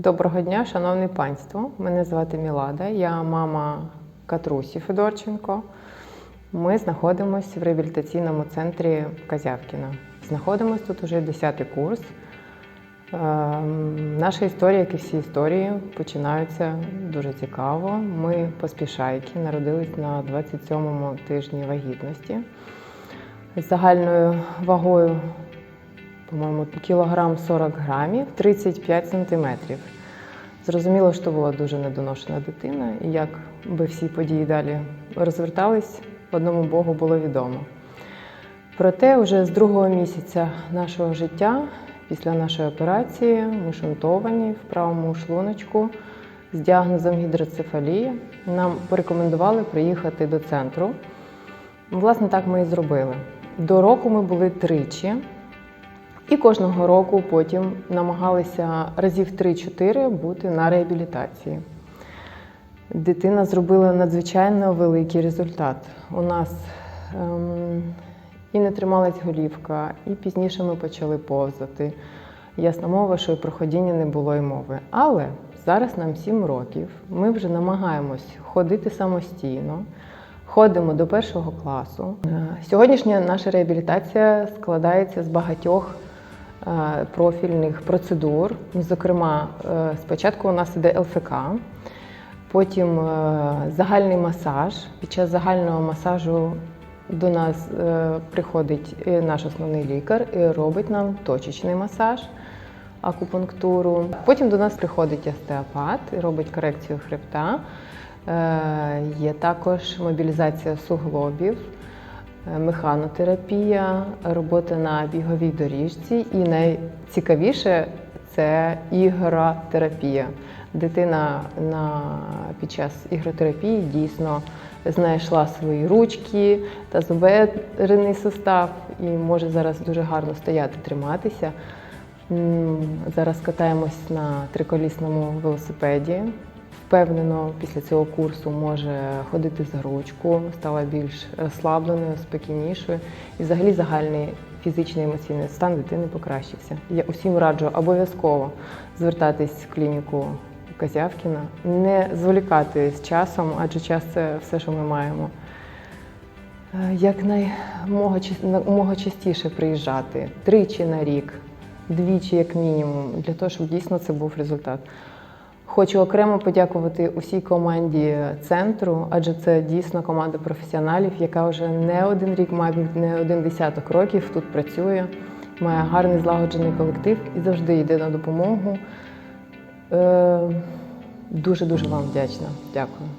Доброго дня, шановне панство. Мене звати Мілада, я мама Катрусі Федорченко. Ми знаходимося в реабілітаційному центрі Казявкіна. Знаходимося тут уже 10 курс. Ем, Наша історія, як і всі історії, починаються дуже цікаво. Ми поспішайки народились на 27-му тижні вагітності з загальною вагою по-моєму, кілограм 40 грамів, 35 сантиметрів. Зрозуміло, що була дуже недоношена дитина, і як би всі події далі розвертались, одному Богу було відомо. Проте, вже з другого місяця нашого життя, після нашої операції, ми шунтовані в правому шлуночку з діагнозом гідроцефалія. Нам порекомендували приїхати до центру. Власне, так ми і зробили. До року ми були тричі. І кожного року потім намагалися разів 3-4 бути на реабілітації. Дитина зробила надзвичайно великий результат. У нас ем, і не трималась голівка, і пізніше ми почали повзати. Ясна мова, що і про ходіння не було й мови. Але зараз нам 7 років. Ми вже намагаємось ходити самостійно. Ходимо до першого класу. Е, Сьогоднішня наша реабілітація складається з багатьох профільних процедур. Зокрема, е, спочатку у нас іде ЛФК, потім е, загальний масаж. Під час загального масажу до нас е, приходить е, наш основний лікар і робить нам точечний масаж, акупунктуру. Потім до нас приходить остеопат і робить корекцію хребта. Е, Є також мобілізація суглобів, е, механотерапія, робота на біговій доріжці. І найцікавіше це ігротерапія. Дитина на, під час ігротерапії дійсно знайшла свої ручки та зуберений сустав і може зараз дуже гарно стояти, триматися. Зараз катаємось на триколісному велосипеді. Впевнено, після цього курсу може ходити за ручку, стала більш розслабленою, спокійнішою. І взагалі загальний фізичний емоційний стан дитини покращився. Я усім раджу обов'язково звертатись в клініку Казявкіна, не зволікати з часом, адже час це все, що ми маємо. Е, Якнаймога ча- частіше приїжджати тричі на рік, двічі як мінімум, для того, щоб дійсно це був результат. Хочу окремо подякувати усій команді центру, адже це дійсно команда професіоналів, яка вже не один рік, мабуть, не один десяток років тут працює, має гарний злагоджений колектив і завжди йде на допомогу. Дуже дуже вам вдячна. Дякую.